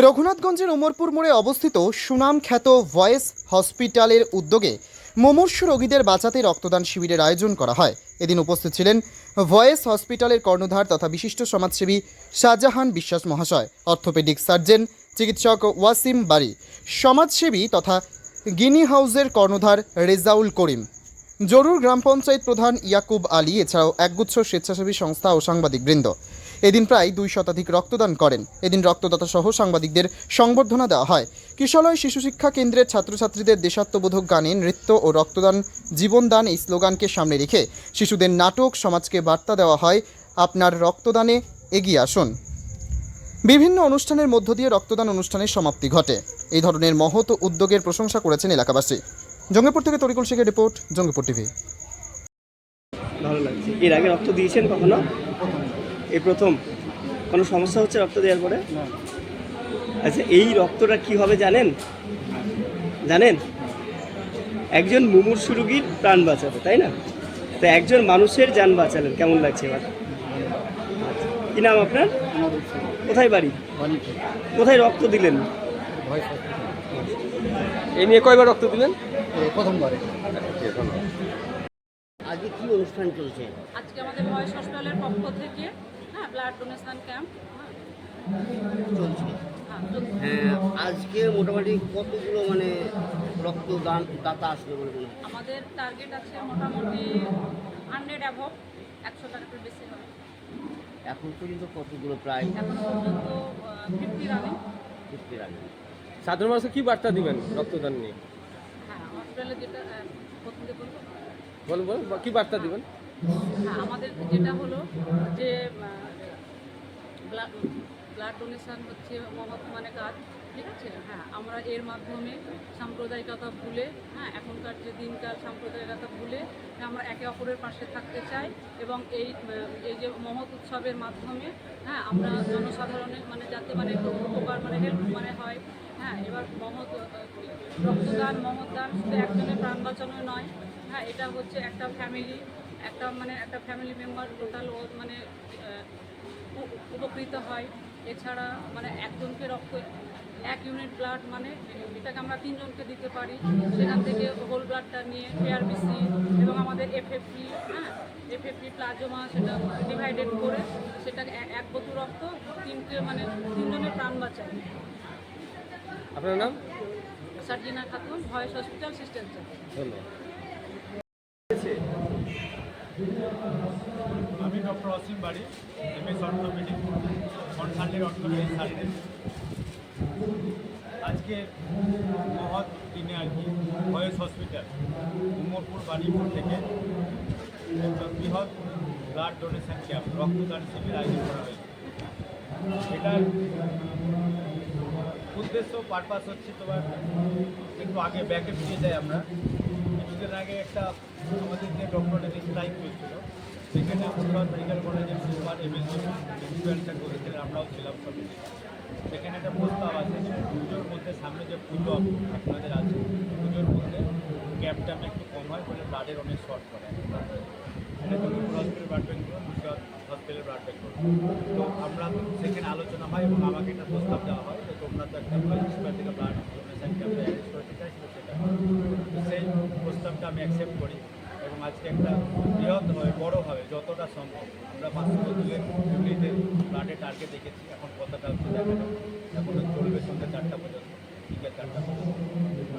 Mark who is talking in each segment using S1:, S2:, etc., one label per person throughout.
S1: রঘুনাথগঞ্জের উমরপুর মোড়ে অবস্থিত সুনাম খ্যাত ভয়েস হসপিটালের উদ্যোগে মুমূর্ষু রোগীদের বাঁচাতে রক্তদান শিবিরের আয়োজন করা হয়। এদিন উপস্থিত ছিলেন ভয়েস হসপিটালের কর্ণধার তথা বিশিষ্ট সমাজসেবী শাহজাহান বিশ্বাস মহাশয়, অর্থোপেডিক সার্জন চিকিৎসক ওয়াসিম বাড়ি সমাজসেবী তথা গিনি হাউসের কর্ণধার রেজাউল করিম। জরুর গ্রাম পঞ্চায়েত প্রধান ইয়াকুব আলী, এছাড়াও একগুচ্ছ স্বেচ্ছাসেবী সংস্থা ও সাংবাদিকবৃন্দ। এদিন প্রায় দুই শতাধিক রক্তদান করেন। এদিন রক্তদাতা সহ সাংবাদিকদের সংবর্ধনা দেওয়া হয়। কিশলয় শিশু শিক্ষা কেন্দ্রের ছাত্রছাত্রীদের দেশাত্মবোধক গানে নৃত্য ও রক্তদান, জীবনদান এই স্লোগানকে সামনে রেখে শিশুদের নাটক, সমাজকে বার্তা দেওয়া হয়, আপনার রক্তদানে এগিয়ে আসুন। বিভিন্ন অনুষ্ঠানের মধ্য দিয়ে রক্তদান অনুষ্ঠানের সমাপ্তি ঘটে। এই ধরনের মহৎ উদ্যোগের প্রশংসা করেছেন এলাকাবাসী। জঙ্গিপুর থেকে তরিকুল শেখের রিপোর্ট, জঙ্গিপুর টিভি।
S2: ভালো লাগছে। এর আগে রক্ত দিয়েছেন কখনো? এই প্রথম। কোনো সমস্যা হচ্ছে রক্ত দেওয়ার পরে? আচ্ছা এই রক্তটা কি হবে জানেন? জানেন? একজন মুমূর্ষু রুগীর প্রাণ বাঁচাবে তাই না? তো একজন মানুষের যান বাঁচালেন কেমন লাগছে এবার? কি নাম আপনার? কোথায় বাড়ি? কোথায় রক্ত দিলেন?
S3: এই নিয়ে কয়বার রক্ত দিলেন?
S4: প্রথমবারে।
S5: আজকে কি অনুষ্ঠান চলছে?
S6: আজকে আমাদের ভয়েস হসপিটালের পক্ষ থেকে ব্লাড ডোনেশন ক্যাম্প।
S5: চলছে।
S6: হ্যাঁ।
S5: আজকে মোটামুটি কতগুলো মানে রক্তদান দাতা আসবে বলে মনে
S6: আমাদের টার্গেট আছে মোটামুটি হান্ড্রেড অ্যাভব একশো টাকার বেশি হবে।
S5: এখন পর্যন্ত কতগুলো প্রায়?
S6: এখনও পর্যন্ত ফিফটি রানিং
S5: ফিফটি রাখবে
S3: সাধারণ মানুষকে কি বার্তা দিবেন রক্তদান নিয়ে?
S6: হ্যাঁ হসপিটালে যেটা প্রথম থেকে বলব।
S3: বলুন বলুন কি বার্তা দিবেন?
S6: হ্যাঁ আমাদের যেটা হলো যে ব্লাড ব্লাড ডোনেশন হচ্ছে মানে কাজ, ঠিক আছে? হ্যাঁ আমরা এর মাধ্যমে সাম্প্রদায়িকতা ভুলে হ্যাঁ এখনকার যে দিনকাল সাম্প্রদায়িকতা ভুলে আমরা একে অপরের পাশে থাকতে চাই এবং এই এই যে মহৎ উৎসবের মাধ্যমে হ্যাঁ আমরা জনসাধারণের মানে যাতে মানে উপকার মানে হেল্প মানে হয় হ্যাঁ এবার মহৎ রক্তদান, মহৎ দান শুধু একজনের প্রাণ বাঁচানো নয় হ্যাঁ এটা হচ্ছে একটা ফ্যামিলি একটা মানে একটা ফ্যামিলি মেম্বার টোটাল মানে উপকৃত হয়। এছাড়া মানে একজনকে রক্ত এক ইউনিট ব্লাড মানে এটাকে আমরা তিনজনকে দিতে পারি। সেখান থেকে হোল ব্লাডটা নিয়ে পিআরবিসি এবং আমাদের এফএফপি হ্যাঁ? এফএফপি প্লাজমা সেটা ডিভাইডেড করে সেটাকে এক- এক বোতল রক্ত তিনটে মানে তিনজনের প্রাণ বাঁচায়।
S3: আপনার নাম?
S6: Sarjina Khatun voice hospital system
S3: ধন্যবাদ।
S7: Doctor Asim Bari M S orthopaedic consultant orthopaedic surgeon আজকে মহৎ দিনে আর কি ভয়েস হসপিটাল, উমরপুর, বাণীপুর থেকে একটা বৃহৎ ব্লাড ডোনেশন ক্যাম্প, রক্তদান শিবির আয়োজন করা হয়েছে। এটার উদ্দেশ্য, পারপাস হচ্ছে তোমার একটু আগে ব্যাকে ফিরে যাই আমরা। কিছুদিন আগে একটা আমাদের যে ডক্টরের স্ট্রাইক হয়েছিল সেখানে হাসপাতাল মেডিকেল কলেজের প্রিন্সিপাল এম এস ইনফ্লুয়েন্সার করেছিলেন, আমরাও ছিলাম সবাই সেখানে একটা প্রস্তাব আছে পুজোর মধ্যে সামনে যে পুজো আপনাদের আছে পুজোর মধ্যে আমি একটু কম হয় বলে ব্লাডের অনেক শর্ট করে তো হসপিটাল ব্লাড ব্যাঙ্ক ব্যাঙ্ক তো আমরা সেখানে আলোচনা হয় এবং আমাকে একটা প্রস্তাব দেওয়া হয় যে তোমরা তো একটা থেকে ব্লাড ডোনেশন ক্যাম্পে অ্যারেঞ্জ করতে চাইছিল সেই প্রস্তাবটা আমি অ্যাকসেপ্ট করি এবং আজকে একটা বৃহৎভাবে বড়োভাবে যতটা সম্ভব আমরা পাঁচশো বোতলের ইউনিটে ব্লাডের টার্গেট দেখেছি এখন কতটা হচ্ছে দেখা যাবে এখন চলবে সন্ধ্যে চারটা পর্যন্ত বিকেল চারটা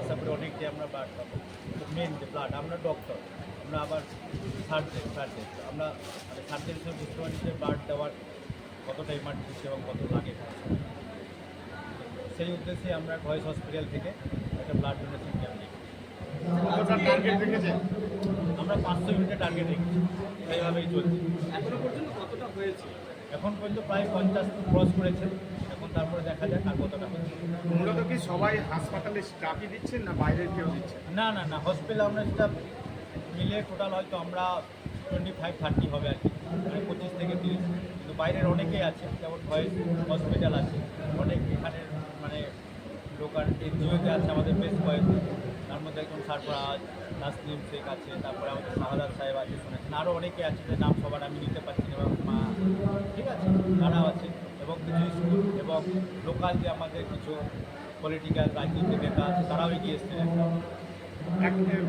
S7: আশা করি অনেক আমরা ব্লাড পাবো মেন যে ব্লাড আমরা ডক্টর আমরা আবার সার্জেন সার্জেন আমরা মানে সার্জেন হিসেবে বুঝতে পারি যে ব্লাড দেওয়ার কতটা ইমার্জেন্সি এবং কত লাগে। সেই উদ্দেশ্যে আমরা ভয়েস হসপিটাল থেকে একটা ব্লাড ডোনেশন ক্যাম্প নিই আমরা পাঁচশো ইউনিটের টার্গেট রেখেছি। সেইভাবেই চলছে।
S2: এখনও পর্যন্ত কতটা হয়েছে?
S7: এখন পর্যন্ত প্রায় পঞ্চাশ ক্রস করেছে। এখন তারপরে দেখা যাক আর কতটা
S4: মূলত কি সবাই হাসপাতালে স্টাফই দিচ্ছেন না বাইরের কেউ দিচ্ছে
S7: না? না না হসপিটাল আমরা যেটা মিলে টোটাল হয়তো আমরা টোয়েন্টি ফাইভ থার্টি হবে আর কি মানে পঁচিশ থেকে তিরিশ। কিন্তু বাইরের অনেকেই আছে যেমন ভয়েস হসপিটাল আছে অনেক এখানে মানে লোকাল এনজিওতে আছে আমাদের বেশ কয়েক তার মধ্যে একজন সারফরাজ নাসলিম শেখ আছে তারপরে আমাদের শাহাদাত সাহেব আছে শুনেছেন। আরও অনেকে আছে যে নাম সবার আমি নিতে পারছি না মা ঠিক আছে তারাও আছে। এবং কিছু স্কুল এবং লোকাল যে আমাদের কিছু পলিটিক্যাল রাজনৈতিক নেতা আছে তারাও এগিয়ে এসছেন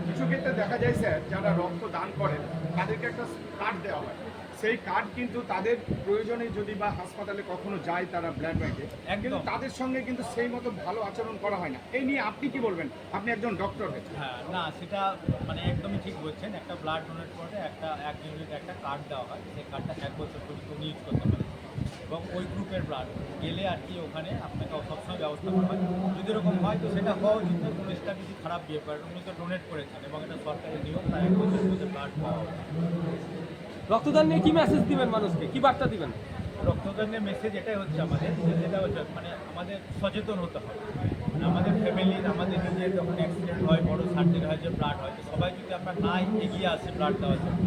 S4: কিছু ক্ষেত্রে দেখা যায় স্যার যারা রক্ত দান করেন তাদেরকে একটা কার্ড দেওয়া হয়। সেই কার্ড কিন্তু তাদের প্রয়োজনে যদি বা হাসপাতালে কখনো যায় তারা ব্লাড ব্যাংকে
S7: একদম।
S4: কিন্তু তাদের সঙ্গে কিন্তু সেই মতো ভালো আচরণ করা হয় না। এই নিয়ে আপনি কি বলবেন? আপনি একজন ডক্টর হয়েছেন
S7: হ্যাঁ না সেটা মানে একদমই ঠিক বলছেন। একটা ব্লাড ডোনেট করে একটা এক ইউনিট একটা কার্ড দেওয়া হয় সেই কার্ডটা এক বছর পর্যন্ত ইউজ করতে পারেন এবং ওই গ্রুপের ব্লাড গেলে আর কি ওখানে আপনাকে সবসময় ব্যবস্থা করা হয়। যদি এরকম হয় তো সেটা হওয়া উচিত না পুলিশটা কিছু খারাপ বিয়ে করে উনি তো ডোনেট করেছেন এবং এটা সরকারি নিয়ম তাই এক বছর মধ্যে ব্লাড পাওয়া
S3: রক্তদান নিয়ে কি মেসেজ দিবেন মানুষকে? কি বার্তা দিবেন?
S7: রক্তদানের মেসেজ এটাই হচ্ছে আমাদের যেটা হচ্ছে মানে আমাদের সচেতন হতে হবে। মানে আমাদের ফ্যামিলির আমাদের নিজের যখন অ্যাক্সিডেন্ট হয় বড় সার্জারি হয় যে ব্লাড হয় তো সবাই যদি আমরা না এগিয়ে আসে ব্লাড দেওয়ার জন্য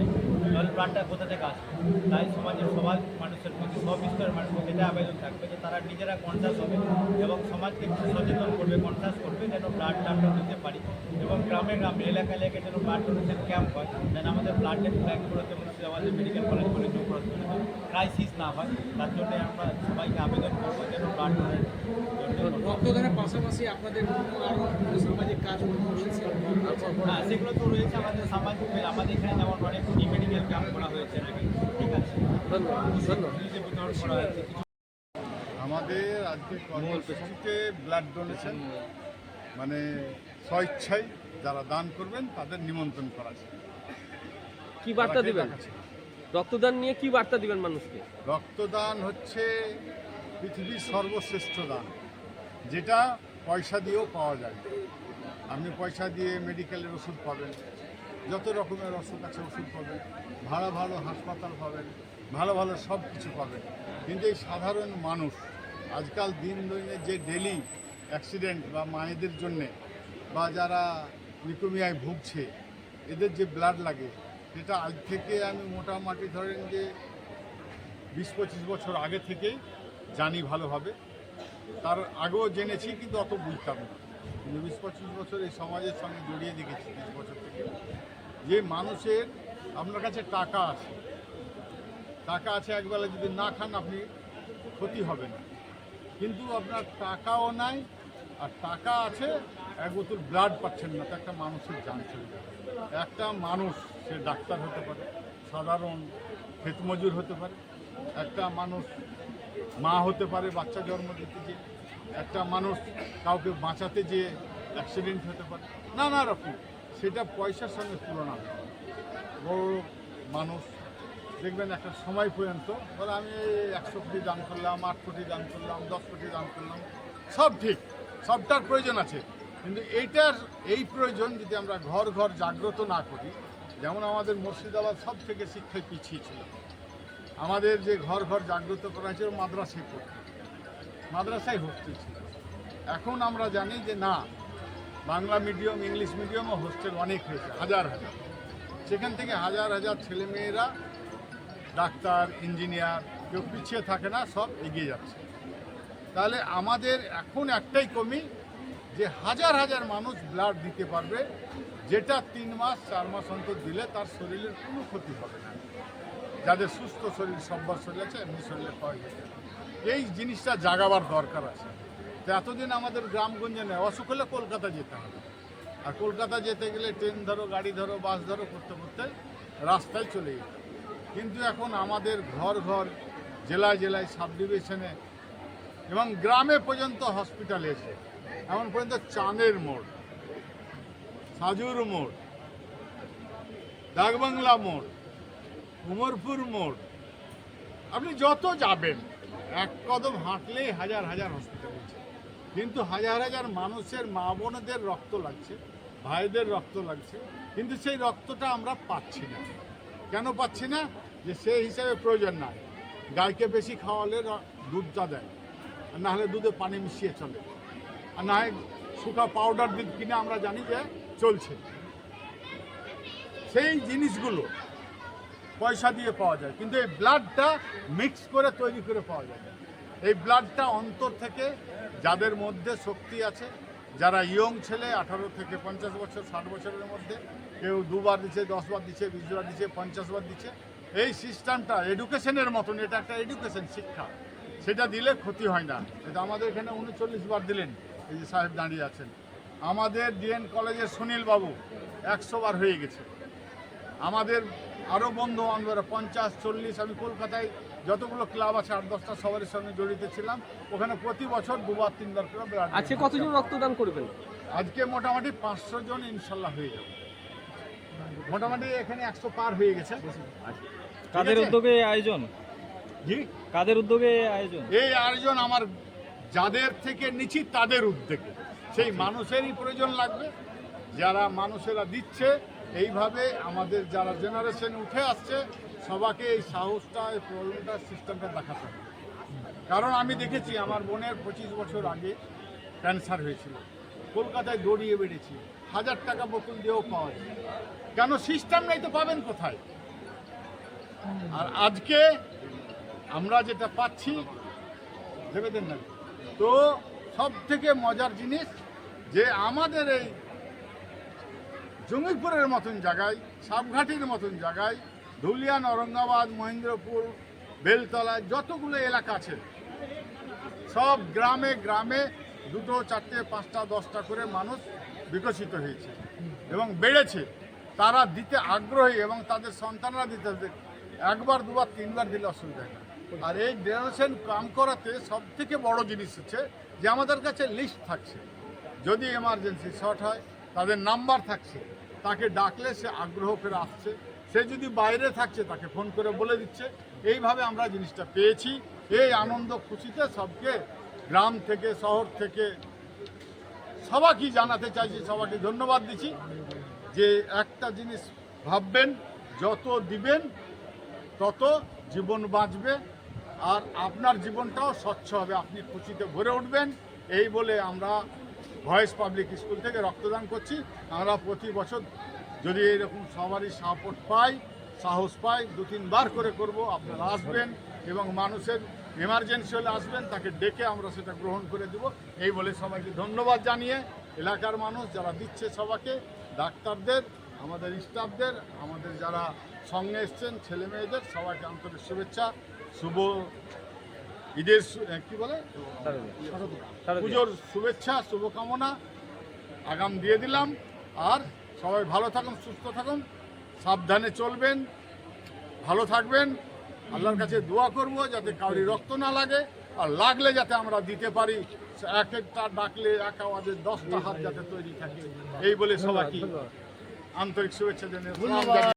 S7: তাহলে ব্লাডটা কোথা থেকে আসবে তাই সমাজের সবার মানুষের প্রতি সব স্তরের মানুষের এটা আবেদন থাকবে যে তারা নিজেরা কনসাস হবে এবং সমাজকে সচেতন করবে কনসাস করবে যেন ব্লাড আমরা দিতে পারি। এবং গ্রামে গ্রামে এলাকা এলাকায় যেন ব্লাড ডোনেশন ক্যাম্প হয়, যেন আমাদের ব্লাডের ব্যাঙ্কগুলোতে আমাদের মেডিকেল কলেজ করে ক্রাইসিস না হয়, তার জন্য আমরা সবাইকে আবেদন করব যেন ব্লাড ডোনেট
S8: রক্তদানের পাশাপাশি আপনাদের আরও সামাজিক কাজকর্ম রয়েছে?
S7: হ্যাঁ সেগুলো তো রয়েছে আমাদের সামাজিক আমাদের এখানে যেমন অনেক মেডিকেল ক্যাম্প করা হয়েছে ঠিক আছে।
S3: ধন্যবাদ
S7: করা হয়েছে।
S9: আমাদের আজকে কর্মসূচিতে ব্লাড ডোনেশন মানে স্বইচ্ছায় যারা দান করবেন তাদের নিমন্ত্রণ করা আছে।
S3: কি বার্তা দিবেন? রক্তদান নিয়ে কি বার্তা দিবেন মানুষকে?
S9: রক্তদান হচ্ছে পৃথিবীর সর্বশ্রেষ্ঠ দান। যেটা পয়সা দিয়েও পাওয়া যায়। আপনি পয়সা দিয়ে মেডিকেলের ওষুধ পাবেন, যত রকমের ওষুধ আছে ওষুধ পাবেন, ভালো ভালো হাসপাতাল পাবেন, ভালো ভালো সব কিছু পাবেন। কিন্তু এই সাধারণ মানুষ, আজকাল দিন দিনে যে ডেলি অ্যাক্সিডেন্ট বা মায়েদের জন্যে বা যারা লিকোমিয়ায় ভুগছে, এদের যে ব্লাড লাগে, সেটা আজ থেকে আমি মোটামুটি ধরেন যে বিশ পঁচিশ বছর আগে থেকেই জানি ভালোভাবে। তার আগেও জেনেছি, কিন্তু অত বুঝতাম না। কিন্তু বিশ পঁচিশ বছর এই সমাজের সঙ্গে জড়িয়ে দেখেছি বিশ বছর থেকে। যে মানুষের আপনার কাছে টাকা আছে টাকা আছে একবেলা যদি না খান আপনি ক্ষতি হবে না কিন্তু আপনার টাকাও নাই, আর টাকা আছে, এক বোতল ব্লাড পাচ্ছেন না, তো একটা মানুষের জান চলে একটা মানুষ, সে ডাক্তার হতে পারে, সাধারণ, ক্ষেতমজুর হতে পারে। একটা মানুষ মা হতে পারে, বাচ্চা জন্ম দিতে যে একটা মানুষ কাউকে বাঁচাতে যে অ্যাক্সিডেন্ট হতে পারে, নানা রকম। সেটা পয়সার সঙ্গে তুলনা। বড় মানুষ, দেখবেন একটা সময় পর্যন্ত, বলে আমি একশো কোটি দান করলাম, আট কোটি দান করলাম, দশ কোটি দান করলাম, সব ঠিক, সবটার প্রয়োজন আছে। কিন্তু এইটার, এই প্রয়োজন যদি আমরা ঘর ঘর জাগ্রত না করি, যেমন আমাদের মুর্শিদাবাদ সব থেকে শিক্ষায় পিছিয়ে ছিল। আমাদের যে ঘর ঘর জাগ্রত করা হয়েছিল মাদ্রাসায় পড়তে। মাদ্রাসায় হোস্টেল ছিল। এখন আমরা জানি যে না, বাংলা মিডিয়াম, ইংলিশ মিডিয়াম ও হোস্টেল অনেক হয়েছে, হাজার হাজার। সেখান থেকে হাজার হাজার ছেলেমেয়েরা, ডাক্তার, ইঞ্জিনিয়ার, কেউ পিছিয়ে থাকে না, সব এগিয়ে যাচ্ছে। তাহলে আমাদের এখন একটাই কমি যে হাজার হাজার মানুষ ব্লাড দিতে পারবে, যেটা তিন মাস, চার মাস অন্তর দিলে তার শরীরের কোনো ক্ষতি হবে না। যাদের সুস্থ শরীর সব্বার শরীর আছে, এমনি শরীরে ক্ষয় হয়ে এই জিনিসটা জাগাবার দরকার আছে। তো এতদিন আমাদের গ্রামগঞ্জে নেই, অসুখ হলে কলকাতা যেতে হবে। আর কলকাতা যেতে গেলে ট্রেন ধরো, গাড়ি ধরো, বাস ধরো, করতে করতে রাস্তায় চলে যেত কিন্তু এখন আমাদের ঘর ঘর, জেলায় জেলায় সাব ডিভিশনে এবং গ্রামে পর্যন্ত হসপিটাল এসে এমন পর্যন্ত চাঁদের মোড়, সাজুর মোড় ডাকবাংলা মোড় উমরপুর মোড়। আপনি যত যাবেন, এক কদম হাঁটলেই হাজার হাজার হসপিটাল কিন্তু হাজার হাজার মানুষের মা বোনদের রক্ত লাগছে, ভাইদের রক্ত লাগছে, কিন্তু সেই রক্তটা আমরা পাচ্ছি না। কেন পাচ্ছি না? যে সেই হিসাবে প্রয়োজন নাই। গাইকে বেশি খাওয়ালে দুধটা দেয়, আর না হলে দুধে পানি মিশিয়ে চলে। আর না হয় শুকা পাউডার কিনে আমরা জানি যে চলছে। সেই জিনিসগুলো পয়সা দিয়ে পাওয়া যায়। কিন্তু এই ব্লাডটা মিক্স করে তৈরি করে পাওয়া যায়। এই ব্লাডটা অন্তর থেকে যাদের মধ্যে শক্তি আছে, যারা ইয়ং ছেলে, আঠারো থেকে পঞ্চাশ বছর, ষাট বছরের মধ্যে, কেউ দুবার দিচ্ছে, দশবার দিচ্ছে, বিশবার দিচ্ছে পঞ্চাশ বার দিচ্ছে, এই সিস্টেমটা এডুকেশনের মতন, এটা একটা এডুকেশন শিক্ষা। সেটা দিলে ক্ষতি হয় না। এটা আমাদের এখানে উনচল্লিশ বার দিলেন এই যে সাহেব দাঁড়িয়ে আছেন। আমাদের ডিএন কলেজের সুনীল বাবু একশো বার হয়ে গেছে। আমাদের আরও বন্ধু বান্ধবরা পঞ্চাশ চল্লিশ আমি কলকাতায় যতগুলো ক্লাব আছে আট দশটা সবার সঙ্গে জড়িত ছিলাম। ওখানে প্রতি বছর দুবার তিনবার করে blood
S3: আজকে কতজন রক্তদান করবেন?
S9: আজকে মোটামুটি পাঁচশো জন ইনশাল্লাহ হয়ে যাবে। মোটামুটি এখানে একশো পার হয়ে গেছে।
S10: কাদের? উদ্যোগে আয়োজন?
S9: জি?
S10: কাদের উদ্যোগে আয়োজন?
S9: এই আয়োজন আমার যাদের থেকে নিচ্ছি তাদের উদ্যোগে। সেই মানুষেরই প্রয়োজন লাগবে। যারা মানুষেরা দিচ্ছে এইভাবে আমাদের যারা জেনারেশন উঠে আসছে, সবাকে এই সাহসটা, এই প্রবলেমটা সিস্টেমটা দেখাতে হবে। কারণ আমি দেখেছি, আমার বোনের পঁচিশ বছর আগে ক্যান্সার হয়েছিল। কলকাতায় দৌড়িয়ে বেড়েছি হাজার টাকা বোতল দিয়েও পাওয়া যায়। কেন? সিস্টেম নেই তো পাবেন কোথায়? আর আজকে আমরা যেটা পাচ্ছি, ভেবে দেন না। তো সব থেকে মজার জিনিস যে আমাদের এই জঙ্গিপুরের মতন জায়গায় সাবঘাটির মতন জায়গায় ধুলিয়ান ঔরঙ্গাবাদ মহেন্দ্রপুর বেলতলা যতগুলো এলাকা আছে, সব গ্রামে গ্রামে দুটো, চারটে, পাঁচটা, দশটা করে মানুষ বিকশিত হয়েছে এবং বেড়েছে। তারা দিতে আগ্রহী এবং তাদের সন্তানরা দিতে একবার, দুবার, তিনবার দিলে অসুবিধা হয় না আর এই জেনারেশন কাম করাতে সব থেকে বড় জিনিস হচ্ছে যে আমাদের কাছে লিস্ট থাকছে। যদি এমার্জেন্সি শর্ট হয়, তাদের নাম্বার থাকছে। তাকে ডাকলে সে আগ্রহ করে আসছে। সে যদি বাইরে থাকছে, তাকে ফোন করে বলে দিচ্ছে। এইভাবে আমরা জিনিসটা পেয়েছি। এই আনন্দ খুশিতে সবকে, গ্রাম থেকে, শহর থেকে, সবাইকে জানাতে চাইছি সবাইকে ধন্যবাদ দিচ্ছি যে একটা জিনিস ভাববেন, যত দিবেন, তত জীবন বাঁচবে আর আপনার জীবনটাও স্বচ্ছ হবে। আপনি খুশিতে ভরে উঠবেন। এই বলে আমরা ভয়েস পাবলিক স্কুল থেকে রক্তদান করছি। আমরা প্রতি বছর যদি এরকম সবারই সাপোর্ট পাই, সাহস পাই, দু তিনবার করে করব, আপনারা আসবেন এবং মানুষের এমার্জেন্সি হলে আসবেন, তাকে ডেকে আমরা সেটা গ্রহণ করে দেব। এই বলে সবাইকে ধন্যবাদ জানিয়ে এলাকার মানুষ যারা দিচ্ছে সবাইকে, ডাক্তারদের, আমাদের স্টাফদের, আমাদের যারা সঙ্গে এসছেন ছেলে মেয়েদের, সবাইকে আন্তরিক শুভেচ্ছা, শুভ ঈদের কি বলে? পুজোর শুভেচ্ছা শুভকামনা আগাম দিয়ে দিলাম। আর সবাই ভালো থাকুন সুস্থ থাকুন সাবধানে চলবেন ভালো থাকবেন। আল্লাহর কাছে দোয়া করব যাতে কাউরি রক্ত না লাগে আর লাগলে যাতে আমরা দিতে পারি। এক একটা ডাকলে এক আওয়াজে দশটা হাত যাতে তৈরি থাকে। এই বলে সবাইকে আন্তরিক শুভেচ্ছা জানিয়ে